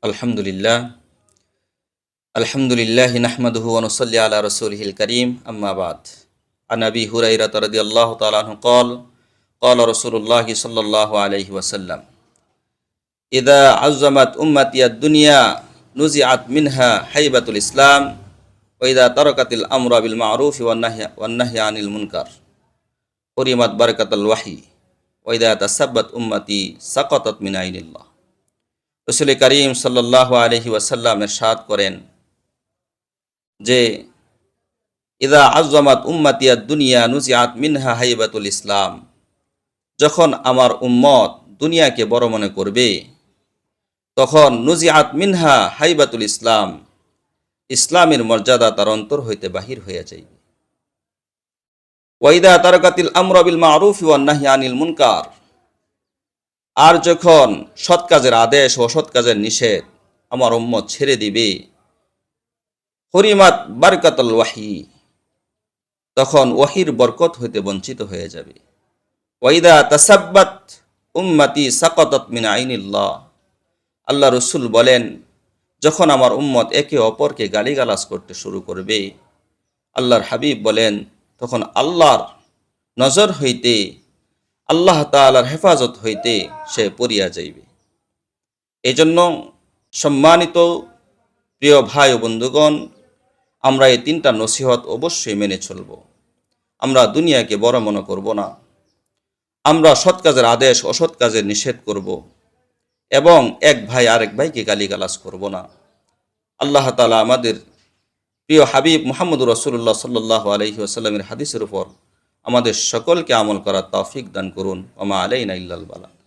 الحمد لله الحمد لله نحمده ونصلي على رسوله الكريم أما بعد عن أبي هريرة رضي الله تعالى عنه قال قال رسول الله صلى الله عليه وسلم إذا عزمت أمتي الدنيا نزعت منها حيبة الإسلام وإذا تركت الأمر بالمعروف والنهي, والنهي عن المنكر حرمت بركة الوحي وإذا تسبت أمتي سقطت من عين الله রসুল করিম সাল্লাহ আলহি ওয়াসাল্লাম এরশাদ করেন যে, ইদা আজমাত উম্মাতিয়া দুনিয়া নুজিয়াত মিনহা হাইবাতুল ইসলাম। যখন আমার উম্মত দুনিয়াকে বড় মনে করবে, তখন নুজিয়াত মিনহা হাইবাতুল ইসলাম, ইসলামের মর্যাদা তার অন্তর হইতে বাহির হইয়া যাইবে। ওয়াইদা তারকাতিল আমরাবিল মারুফ ওয়ান্নাহি আনিল মুনকার। আর যখন সৎ কাজের আদেশ ও সৎ কাজের নিষেধ আমার উম্মত ছেড়ে দিবে, হরিমাত বারকাতল ওয়াহি, তখন ওয়াহির বরকত হইতে বঞ্চিত হয়ে যাবে। ওয়াইদা তাসাব্বাত উম্মাতি সাকতত মিন আইনিল্লাহ, আল্লাহ রসুল বলেন, যখন আমার উম্মত একে অপরকে গালিগালাজ করতে শুরু করবে, আল্লাহর হাবিব বলেন, তখন আল্লাহর নজর হইতে আল্লাহ তালার হেফাজত হইতে সে পড়িয়া যাইবে। এই জন্য সম্মানিত প্রিয় ভাই ও বন্ধুগণ, আমরা এই তিনটা নসিহত অবশ্যই মেনে চলব। আমরা দুনিয়াকে বড় মনে করব না। আমরা সৎ কাজের আদেশ, অসৎ কাজের নিষেধ করব এবং এক ভাই আরেক ভাইকে গালিগালাজ করব না। আল্লাহ তালা আমাদের প্রিয় হাবিব মোহাম্মদ রসুল্লাহ সাল্লাহ আলহি আসাল্লামের হাদিসের উপর আমাদের সকলকে আমল করার তৌফিক দান করুন। ওমা আলাইনা ইল্লাল বালা।